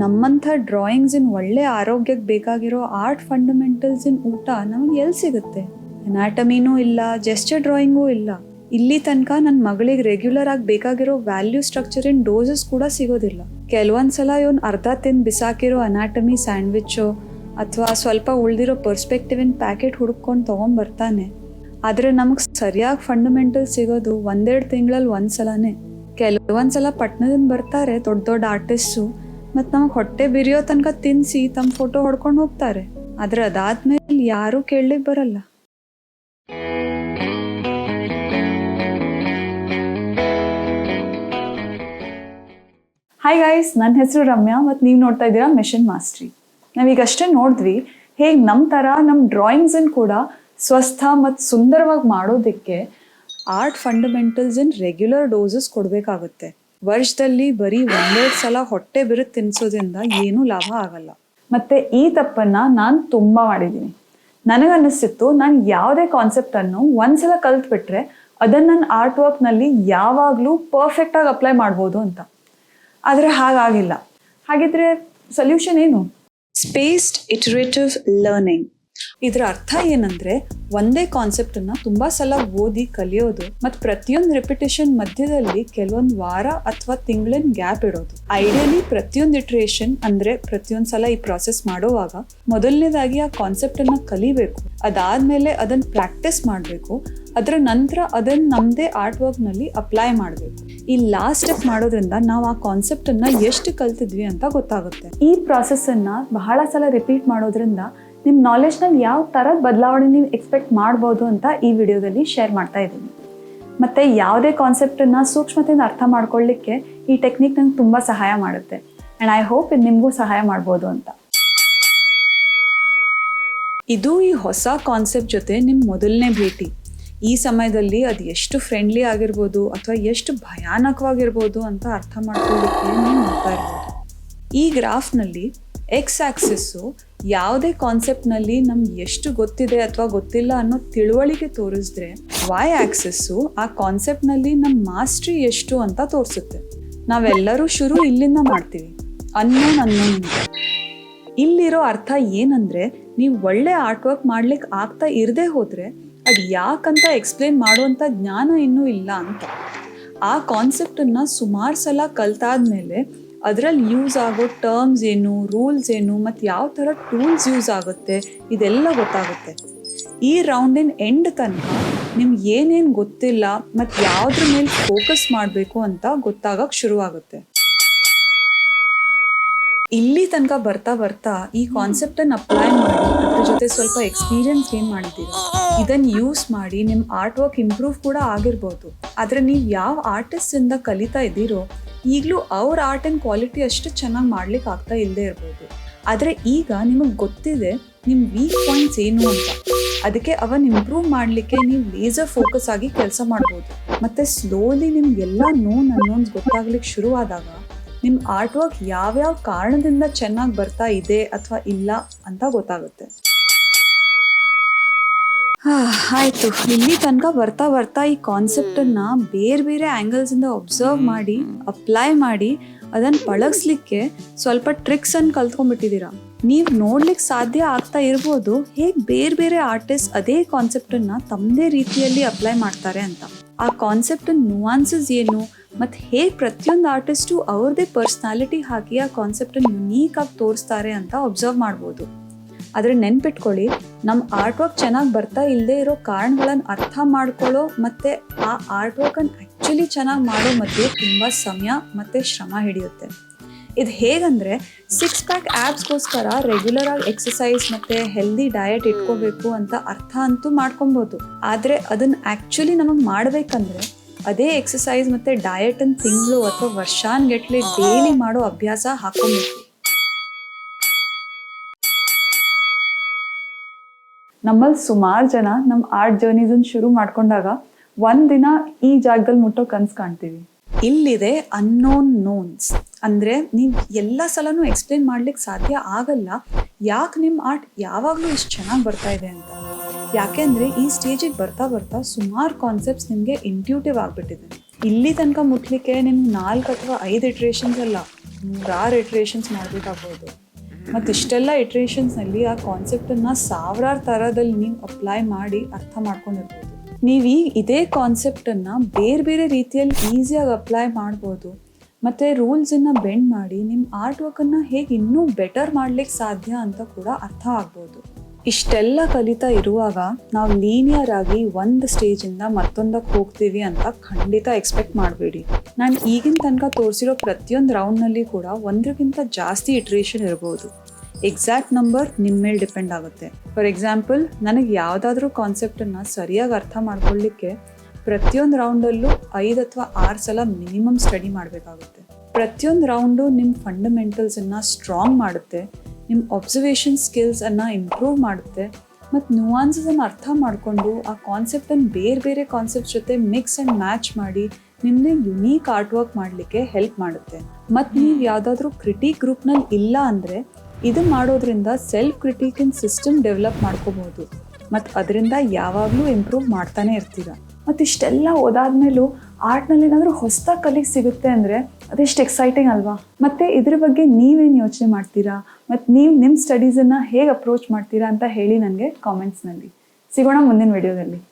ನಮ್ಮಂಥ ಡ್ರಾಯಿಂಗ್ಸ್ ಇನ್ ಒಳ್ಳೆ ಆರೋಗ್ಯಕ್ಕೆ ಬೇಕಾಗಿರೋ ಆರ್ಟ್ ಫಂಡಮೆಂಟಲ್ಸ್ ಇನ್ ಊಟ ನಮಗೆ ಎಲ್ಲಿ ಸಿಗುತ್ತೆ? ಅನಾಟಮಿನೂ ಇಲ್ಲ ಜೆಸ್ಟರ್ ಡ್ರಾಯಿಂಗೂ ಇಲ್ಲ. ಇಲ್ಲಿ ತನಕ ನನ್ನ ಮಗಳಿಗೆ ರೆಗ್ಯುಲರ್ ಆಗಿ ಬೇಕಾಗಿರೋ ವ್ಯಾಲ್ಯೂ ಸ್ಟ್ರಕ್ಚರ್ ಇನ್ ಡೋಸಸ್ ಕೂಡ ಸಿಗೋದಿಲ್ಲ. ಕೆಲವೊಂದ್ಸಲ ಇವನ್ ಅರ್ಧ ತಿಂದು ಬಿಸಾಕಿರೋ ಅನಾಟಮಿ ಸ್ಯಾಂಡ್ವಿಚ್ಚು ಅಥವಾ ಸ್ವಲ್ಪ ಉಳ್ದಿರೋ ಪರ್ಸ್ಪೆಕ್ಟಿವ್ ಇನ್ ಪ್ಯಾಕೆಟ್ ಹುಡ್ಕೊಂಡು ತೊಗೊಂಬರ್ತಾನೆ ಆದರೆ ನಮಗೆ ಸರಿಯಾಗಿ ಫಂಡಮೆಂಟಲ್ ಸಿಗೋದು ಒಂದೆರಡು ತಿಂಗಳಲ್ಲಿ ಒಂದ್ಸಲನೇ. ಕೆಲವೊಂದ್ಸಲ ಪಟ್ಟಣದಿಂದ ಬರ್ತಾರೆ ದೊಡ್ಡ ದೊಡ್ಡ ಆರ್ಟಿಸ್ಟು ಮತ್ತು ನಮಗೆ ಹೊಟ್ಟೆ ಬಿರಿಯೋ ತನಕ ತಿನ್ಸಿ ತಮ್ಮ ಫೋಟೋ ಹೊಡ್ಕೊಂಡು ಹೋಗ್ತಾರೆ. ಆದರೆ ಅದಾದ್ಮೇಲೆ ಯಾರು ಕೇಳಲಿಕ್ಕೆ ಬರಲ್ಲ. ಹಾಯ್ ಗೈಸ್ ನನ್ನ ಹೆಸರು ರಮ್ಯಾ ಮತ್ತು ನೀವು ನೋಡ್ತಾ ಇದ್ದೀರಾ ಮಿಷನ್ ಮಾಸ್ಟ್ರಿ ನಾವೀಗಷ್ಟೇ ನೋಡಿದ್ವಿ, ಹೇಗೆ ನಮ್ಮ ಥರ ನಮ್ಮ ಡ್ರಾಯಿಂಗ್ಸನ್ನು ಕೂಡ ಸ್ವಸ್ಥ ಮತ್ತು ಸುಂದರವಾಗಿ ಮಾಡೋದಕ್ಕೆ art fundamentals in regular doses ಕೊಡಬೇಕಾಗುತ್ತೆ. ವರ್ಷದಲ್ಲಿ ಬರೀ ಒಂದೆರಡು ಸಲ ಹೊಟ್ಟೆ ಬಿರು ತಿನ್ಸೋದ್ರಿಂದ ಏನೂ ಲಾಭ ಆಗಲ್ಲ. ಮತ್ತೆ ಈ ತಪ್ಪನ್ನ ನಾನು ತುಂಬ ಮಾಡಿದ್ದೀನಿ. ನನಗನ್ನಿಸ್ತಿತ್ತು ನಾನು ಯಾವುದೇ ಕಾನ್ಸೆಪ್ಟನ್ನು ಒಂದ್ಸಲ ಕಲ್ತ್ಬಿಟ್ರೆ ಅದನ್ನು ನನ್ನ ಆರ್ಟ್ ವರ್ಕ್ನಲ್ಲಿ ಯಾವಾಗಲೂ ಪರ್ಫೆಕ್ಟಾಗಿ ಅಪ್ಲೈ ಮಾಡ್ಬೋದು ಅಂತ. ಆದರೆ ಹಾಗಾಗಿಲ್ಲ. ಹಾಗಿದ್ರೆ ಸೊಲ್ಯೂಷನ್ ಏನು? ಸ್ಪೇಸ್ಡ್ ಇಟರೇಟಿವ್ ಲರ್ನಿಂಗ್ ಇದರ ಅರ್ಥ ಏನಂದ್ರೆ ಒಂದೇ ಕಾನ್ಸೆಪ್ಟ್ ಅನ್ನ ತುಂಬಾ ಸಲ ಓದಿ ಕಲಿಯೋದು ಮತ್ ಪ್ರತಿಯೊಂದು ರೆಪಿಟೇಷನ್ ಮಧ್ಯದಲ್ಲಿ ಕೆಲವೊಂದು ವಾರ ಅಥವಾ ತಿಂಗಳಿನ ಗ್ಯಾಪ್ ಇಡೋದು. ಐಡಿಯಲಿ ಪ್ರತಿಯೊಂದು ಇಟ್ರೇಷನ್ ಅಂದ್ರೆ ಪ್ರತಿಯೊಂದು ಸಲ ಈ ಪ್ರಾಸೆಸ್ ಮಾಡೋವಾಗ ಮೊದಲನೇದಾಗಿ ಆ ಕಾನ್ಸೆಪ್ಟ್ ಅನ್ನ ಕಲಿಬೇಕು. ಅದಾದ್ಮೇಲೆ ಅದನ್ನ ಪ್ರಾಕ್ಟೀಸ್ ಮಾಡಬೇಕು. ಅದರ ನಂತರ ಅದನ್ನ ನಮ್ದೇ ಆರ್ಟ್ ವರ್ಕ್ನಲ್ಲಿ ಅಪ್ಲೈ ಮಾಡಬೇಕು. ಈ ಲಾಸ್ಟ್ ಸ್ಟೆಪ್ ಮಾಡೋದ್ರಿಂದ ನಾವು ಆ ಕಾನ್ಸೆಪ್ಟ್ ಅನ್ನ ಎಷ್ಟು ಕಲ್ತಿದ್ವಿ ಅಂತ ಗೊತ್ತಾಗುತ್ತೆ. ಈ ಪ್ರಾಸೆಸ್ ಅನ್ನ ಬಹಳ ಸಲ ರಿಪೀಟ್ ಮಾಡೋದ್ರಿಂದ ನಿಮ್ಮ ನಾಲೆಜ್ನಲ್ಲಿ ಯಾವ ಥರದ ಬದಲಾವಣೆ ನೀವು ಎಕ್ಸ್ಪೆಕ್ಟ್ ಮಾಡ್ಬೋದು ಅಂತ ಈ ವಿಡಿಯೋದಲ್ಲಿ ಶೇರ್ ಮಾಡ್ತಾ ಇದ್ದೀನಿ. ಮತ್ತು ಯಾವುದೇ ಕಾನ್ಸೆಪ್ಟನ್ನು ಸೂಕ್ಷ್ಮತೆಯಿಂದ ಅರ್ಥ ಮಾಡ್ಕೊಳ್ಳಿಕ್ಕೆ ಈ ಟೆಕ್ನಿಕ್ ನಂಗೆ ತುಂಬ ಸಹಾಯ ಮಾಡುತ್ತೆ. ಆ್ಯಂಡ್ ಐ ಹೋಪ್ ಇದು ನಿಮಗೂ ಸಹಾಯ ಮಾಡ್ಬೋದು ಅಂತ. ಇದು ಈ ಹೊಸ ಕಾನ್ಸೆಪ್ಟ್ ಜೊತೆ ನಿಮ್ಮ ಮೊದಲನೇ ಭೇಟಿ. ಈ ಸಮಯದಲ್ಲಿ ಅದು ಎಷ್ಟು ಫ್ರೆಂಡ್ಲಿ ಆಗಿರ್ಬೋದು ಅಥವಾ ಎಷ್ಟು ಭಯಾನಕವಾಗಿರ್ಬೋದು ಅಂತ ಅರ್ಥ ಮಾಡ್ಕೊಳ್ಳಿಕ್ಕೆ ನೀವು ನೋಡ್ತಾ ಇರ್ಬೋದು. ಈ ಗ್ರಾಫ್ನಲ್ಲಿ ಎಕ್ಸ್ ಆಕ್ಸಿಸ್ಸು ಯಾವುದೇ ಕಾನ್ಸೆಪ್ಟ್ನಲ್ಲಿ ನಮ್ಗೆ ಎಷ್ಟು ಗೊತ್ತಿದೆ ಅಥವಾ ಗೊತ್ತಿಲ್ಲ ಅನ್ನೋ ತಿಳುವಳಿಕೆ ತೋರಿಸಿದ್ರೆ ವೈ ಆಕ್ಸಸ್ಸು ಆ ಕಾನ್ಸೆಪ್ಟ್ನಲ್ಲಿ ನಮ್ಮ ಮಾಸ್ಟ್ರಿ ಎಷ್ಟು ಅಂತ ತೋರಿಸುತ್ತೆ. ನಾವೆಲ್ಲರೂ ಶುರು ಇಲ್ಲಿಂದ ಮಾಡ್ತೀವಿ. ಅನ್ನೋನ್ ಅನ್ನೋನ್ ಇಲ್ಲಿರೋ ಅರ್ಥ ಏನಂದ್ರೆ ನೀವು ಒಳ್ಳೆ ಆರ್ಟ್ ವರ್ಕ್ ಮಾಡ್ಲಿಕ್ಕೆ ಆಗ್ತಾ ಇರದೆ ಹೋದ್ರೆ ಅದು ಯಾಕಂತ ಎಕ್ಸ್ಪ್ಲೇನ್ ಮಾಡುವಂಥ ಜ್ಞಾನ ಇನ್ನೂ ಇಲ್ಲ ಅಂತ. ಆ ಕಾನ್ಸೆಪ್ಟನ್ನು ಸುಮಾರು ಸಲ ಕಲ್ತಾದ್ಮೇಲೆ ಅದರಲ್ಲಿ ಯೂಸ್ ಆಗೋ ಟರ್ಮ್ಸ್ ಏನು ರೂಲ್ಸ್ ಏನು, ಮತ್ತು ಯಾವ ಥರ ಟೂಲ್ಸ್ ಯೂಸ್ ಆಗುತ್ತೆ, ಇದೆಲ್ಲ ಗೊತ್ತಾಗುತ್ತೆ. ಈ ರೌಂಡಿನ ಎಂಡ್ ತನಕ ನಿಮ್ಗೆ ಏನೇನು ಗೊತ್ತಿಲ್ಲ, ಮತ್ತು ಯಾವುದ್ರ ಮೇಲೆ ಫೋಕಸ್ ಮಾಡಬೇಕು ಅಂತ ಗೊತ್ತಾಗಕ್ಕೆ ಶುರುವಾಗುತ್ತೆ. ಇಲ್ಲಿ ತನಕ ಬರ್ತಾ ಬರ್ತಾ ಈ ಕಾನ್ಸೆಪ್ಟನ್ನು ಅಪ್ಲೈ ಮಾಡಿ, ಅದ್ರ ಜೊತೆ ಸ್ವಲ್ಪ ಎಕ್ಸ್ಪೀರಿಯನ್ಸ್ ಗೇನ್ ಮಾಡಿದ್ದೀರಾ. ಇದನ್ನು ಯೂಸ್ ಮಾಡಿ ನಿಮ್ಮ ಆರ್ಟ್ ವರ್ಕ್ ಇಂಪ್ರೂವ್ ಕೂಡ ಆಗಿರ್ಬೋದು. ಆದರೆ ನೀವು ಯಾವ ಆರ್ಟಿಸ್ಟಿಂದ ಕಲಿತಾ ಇದ್ದೀರೋ ಈಗಲೂ ಅವ್ರ ಆರ್ಟ್ ಆ್ಯಂಡ್ ಕ್ವಾಲಿಟಿ ಅಷ್ಟು ಚೆನ್ನಾಗಿ ಮಾಡ್ಲಿಕ್ಕೆ ಆಗ್ತಾ ಇಲ್ಲದೆ ಇರ್ಬೋದು. ಆದರೆ ಈಗ ನಿಮಗೆ ಗೊತ್ತಿದೆ ನಿಮ್ಮ ವೀಕ್ ಪಾಯಿಂಟ್ಸ್ ಏನು ಅಂತ. ಅದಕ್ಕೆ ಅವನ್ ಇಂಪ್ರೂವ್ ಮಾಡಲಿಕ್ಕೆ ನೀವು ಲೇಸರ್ ಫೋಕಸ್ ಆಗಿ ಕೆಲಸ ಮಾಡ್ಬೋದು. ಮತ್ತೆ ಸ್ಲೋಲಿ ನಿಮ್ಗೆಲ್ಲ ನೋನ್ ಅನ್ನೋನ್ಸ್ ಗೊತ್ತಾಗ್ಲಿಕ್ಕೆ ಶುರುವಾದಾಗ ನಿಮ್ಮ ಆರ್ಟ್ ವರ್ಕ್ ಯಾವ್ಯಾವ ಕಾರಣದಿಂದ ಚೆನ್ನಾಗಿ ಬರ್ತಾ ಇದೆ ಅಥವಾ ಇಲ್ಲ ಅಂತ ಗೊತ್ತಾಗುತ್ತೆ. ಆಯ್ತು. ಇಲ್ಲಿ ತನಕ ಬರ್ತಾ ಬರ್ತಾ ಈ ಕಾನ್ಸೆಪ್ಟನ್ನು ಬೇರೆ ಬೇರೆ ಆ್ಯಂಗಲ್ಸಿಂದ ಒಬ್ಸರ್ವ್ ಮಾಡಿ ಅಪ್ಲೈ ಮಾಡಿ ಅದನ್ನು ಪಳಗಿಸ್ಲಿಕ್ಕೆ ಸ್ವಲ್ಪ ಟ್ರಿಕ್ಸ್ ಅನ್ನು ಕಲ್ತ್ಕೊಂಡ್ಬಿಟ್ಟಿದ್ದೀರಾ? ನೀವು ನೋಡ್ಲಿಕ್ಕೆ ಸಾಧ್ಯ ಆಗ್ತಾ ಇರ್ಬೋದು. ಹೇಗೆ ಬೇರೆ ಬೇರೆ ಆರ್ಟಿಸ್ಟ್ ಅದೇ ಕಾನ್ಸೆಪ್ಟನ್ನು ತಮ್ಮದೇ ರೀತಿಯಲ್ಲಿ ಅಪ್ಲೈ ಮಾಡ್ತಾರೆ ಅಂತ. ಆ ಕಾನ್ಸೆಪ್ಟ್ ನುವಾನ್ಸಸ್ ಏನು ಮತ್ತು ಹೇಗೆ ಪ್ರತಿಯೊಂದು ಆರ್ಟಿಸ್ಟು ಅವ್ರದ್ದೇ ಪರ್ಸ್ನಾಲಿಟಿ ಹಾಕಿ ಆ ಕಾನ್ಸೆಪ್ಟನ್ನು ಯುನೀಕ್ ಆಗಿ ತೋರಿಸ್ತಾರೆ ಅಂತ ಒಬ್ಸರ್ವ್ ಮಾಡ್ಬೋದು. ಆದರೆ ನೆನ್ಪಿಟ್ಕೊಳ್ಳಿ ನಮ್ಮ ಆರ್ಟ್ ವರ್ಕ್ ಚೆನ್ನಾಗಿ ಬರ್ತಾ ಇಲ್ಲದೆ ಇರೋ ಕಾರಣಗಳನ್ನು ಅರ್ಥ ಮಾಡ್ಕೊಳ್ಳೋ ಮತ್ತು ಆ ಆರ್ಟ್ ವರ್ಕನ್ನು ಆ್ಯಕ್ಚುಲಿ ಚೆನ್ನಾಗಿ ಮಾಡೋ ಮಧ್ಯೆ ತುಂಬ ಸಮಯ ಮತ್ತು ಶ್ರಮ ಹಿಡಿಯುತ್ತೆ. ಇದು ಹೇಗಂದರೆ ಸಿಕ್ಸ್ ಪ್ಯಾಕ್ ಆ್ಯಪ್ಸ್ಗೋಸ್ಕರ ರೆಗ್ಯುಲರ್ ಆಗಿ ಎಕ್ಸಸೈಸ್ ಮತ್ತು ಹೆಲ್ದಿ ಡಯಟ್ ಇಟ್ಕೋಬೇಕು ಅಂತ ಅರ್ಥ ಅಂತೂ ಮಾಡ್ಕೊಬೋದು. ಆದರೆ ಅದನ್ನು ಆ್ಯಕ್ಚುಲಿ ನಮಗೆ ಮಾಡಬೇಕಂದ್ರೆ ಅದೇ ಎಕ್ಸಸೈಸ್ ಮತ್ತು ಡಯಟನ್ನು ತಿಂಗಳು ಅಥವಾ ವರ್ಷಾನ್ಗಟ್ಲೆ ಡೈಲಿ ಮಾಡೋ ಅಭ್ಯಾಸ ಹಾಕೊಬೇಕು. ನಮ್ಮಲ್ಲಿ ಸುಮಾರು ಜನ ನಮ್ಮ ಆರ್ಟ್ ಜರ್ನೀಸನ್ನು ಶುರು ಮಾಡ್ಕೊಂಡಾಗ ಒಂದಿನ ಈ ಜಾಗದಲ್ಲಿ ಮುಟ್ಟೋ ಕನ್ಸು ಕಾಣ್ತೀವಿ. ಇಲ್ಲಿದೆ ಅನ್ನೋನ್ ನೋನ್ಸ್ ಅಂದರೆ ನೀವು ಎಲ್ಲ ಸಲನೂ ಎಕ್ಸ್ಪ್ಲೇನ್ ಮಾಡ್ಲಿಕ್ಕೆ ಸಾಧ್ಯ ಆಗಲ್ಲ. ಯಾಕೆ ನಿಮ್ಮ ಆರ್ಟ್ ಯಾವಾಗಲೂ ಇಷ್ಟು ಚೆನ್ನಾಗಿ ಬರ್ತಾ ಇದೆ ಅಂತ. ಯಾಕೆಂದರೆ ಈ ಸ್ಟೇಜಿಗೆ ಬರ್ತಾ ಬರ್ತಾ ಸುಮಾರು ಕಾನ್ಸೆಪ್ಟ್ಸ್ ನಿಮಗೆ ಇಂಟ್ಯೂಟಿವ್ ಆಗಿಬಿಟ್ಟಿದೆ. ಇಲ್ಲಿ ತನಕ ಮುಟ್ಲಿಕ್ಕೆ ನಿಮ್ಗೆ ನಾಲ್ಕು ಅಥವಾ ಐದು ಇಟ್ರೇಷನ್ಸ್ ಅಲ್ಲ, ನೂರಾರು ಇಟ್ರೇಷನ್ಸ್ ಮಾಡಬೇಕಾಗ್ಬೋದು. ಮತ್ತು ಇಷ್ಟೆಲ್ಲ ಇಟ್ರೇಷನ್ಸ್ನಲ್ಲಿ ಆ ಕಾನ್ಸೆಪ್ಟನ್ನು ಸಾವಿರಾರು ಥರದಲ್ಲಿ ನೀವು ಅಪ್ಲೈ ಮಾಡಿ ಅರ್ಥ ಮಾಡ್ಕೊಂಡಿರ್ಬೋದು. ನೀವು ಈ ಇದೇ ಕಾನ್ಸೆಪ್ಟನ್ನು ಬೇರೆ ಬೇರೆ ರೀತಿಯಲ್ಲಿ ಈಸಿಯಾಗಿ ಅಪ್ಲೈ ಮಾಡ್ಬೋದು. ಮತ್ತು ರೂಲ್ಸನ್ನು ಬೆಂಡ್ ಮಾಡಿ ನಿಮ್ಮ ಆರ್ಟ್ ವರ್ಕನ್ನು ಹೇಗೆ ಇನ್ನೂ ಬೆಟರ್ ಮಾಡ್ಲಿಕ್ಕೆ ಸಾಧ್ಯ ಅಂತ ಕೂಡ ಅರ್ಥ ಆಗ್ಬೋದು. ಇಷ್ಟೆಲ್ಲ ಕಲಿತಾ ಇರುವಾಗ ನಾವು ಲೀನಿಯರ್ ಆಗಿ ಒಂದು ಸ್ಟೇಜಿಂದ ಮತ್ತೊಂದಕ್ಕೆ ಹೋಗ್ತೀವಿ ಅಂತ ಖಂಡಿತ ಎಕ್ಸ್ಪೆಕ್ಟ್ ಮಾಡಬೇಡಿ. ನಾನು ಈಗಿನ ತನಕ ತೋರಿಸಿರೋ ಪ್ರತಿಯೊಂದು ರೌಂಡ್ನಲ್ಲಿ ಕೂಡ ಒಂದಕ್ಕಿಂತ ಜಾಸ್ತಿ ಇಟ್ರೇಷನ್ ಇರ್ಬೋದು. ಎಕ್ಸಾಕ್ಟ್ ನಂಬರ್ ನಿಮ್ಮ ಮೇಲೆ ಡಿಪೆಂಡ್ ಆಗುತ್ತೆ. ಫಾರ್ ಎಕ್ಸಾಂಪಲ್ ನನಗೆ ಯಾವುದಾದ್ರೂ ಕಾನ್ಸೆಪ್ಟನ್ನು ಸರಿಯಾಗಿ ಅರ್ಥ ಮಾಡ್ಕೊಳ್ಳಿಕ್ಕೆ ಪ್ರತಿಯೊಂದು ರೌಂಡಲ್ಲೂ ಐದು ಅಥವಾ ಆರು ಸಲ ಮಿನಿಮಮ್ ಸ್ಟಡಿ ಮಾಡಬೇಕಾಗುತ್ತೆ. ಪ್ರತಿಯೊಂದು ರೌಂಡು ನಿಮ್ಮ ಫಂಡಮೆಂಟಲ್ಸನ್ನು ಸ್ಟ್ರಾಂಗ್ ಮಾಡುತ್ತೆ. ನಿಮ್ಮ ಒಬ್ಸರ್ವೇಷನ್ ಸ್ಕಿಲ್ಸನ್ನು ಇಂಪ್ರೂವ್ ಮಾಡುತ್ತೆ ಮತ್ತು ನುವಾನ್ಸನ್ನು ಅರ್ಥ ಮಾಡಿಕೊಂಡು ಆ ಕಾನ್ಸೆಪ್ಟನ್ನು ಬೇರೆ ಬೇರೆ ಕಾನ್ಸೆಪ್ಟ್ ಜೊತೆ ಮಿಕ್ಸ್ ಆ್ಯಂಡ್ ಮ್ಯಾಚ್ ಮಾಡಿ ನಿಮ್ಮನ್ನೇ ಯುನೀಕ್ ಆರ್ಟ್ ವರ್ಕ್ ಮಾಡಲಿಕ್ಕೆ ಹೆಲ್ಪ್ ಮಾಡುತ್ತೆ. ಮತ್ತು ನೀವು ಯಾವುದಾದ್ರೂ ಕ್ರಿಟಿಕ್ ಗ್ರೂಪ್ನಲ್ಲಿ ಇಲ್ಲ ಅಂದರೆ ಇದು ಮಾಡೋದ್ರಿಂದ ಸೆಲ್ಫ್ ಕ್ರಿಟಿಕಿನ್ ಸಿಸ್ಟಮ್ ಡೆವಲಪ್ ಮಾಡ್ಕೋಬೋದು. ಮತ್ತು ಅದರಿಂದ ಯಾವಾಗಲೂ ಇಂಪ್ರೂವ್ ಮಾಡ್ತಾನೆ ಇರ್ತೀರ. ಮತ್ತು ಇಷ್ಟೆಲ್ಲ ಓದಾದ್ಮೇಲೂ ಆರ್ಟ್ನಲ್ಲಿ ಏನಾದರೂ ಹೊಸದಾಗಿ ಕಲಿಗೆ ಸಿಗುತ್ತೆ ಅಂದರೆ ಅದೆಷ್ಟು ಎಕ್ಸೈಟಿಂಗ್ ಅಲ್ವಾ? ಮತ್ತು ಇದ್ರ ಬಗ್ಗೆ ನೀವೇನು ಯೋಚನೆ ಮಾಡ್ತೀರಾ? ಮತ್ತು ನೀವು ನಿಮ್ಮ ಸ್ಟಡೀಸನ್ನು ಹೇಗೆ ಅಪ್ರೋಚ್ ಮಾಡ್ತೀರಾ ಅಂತ ಹೇಳಿ ನನಗೆ ಕಾಮೆಂಟ್ಸ್ನಲ್ಲಿ ಸಿಗೋಣ ಮುಂದಿನ ವಿಡಿಯೋದಲ್ಲಿ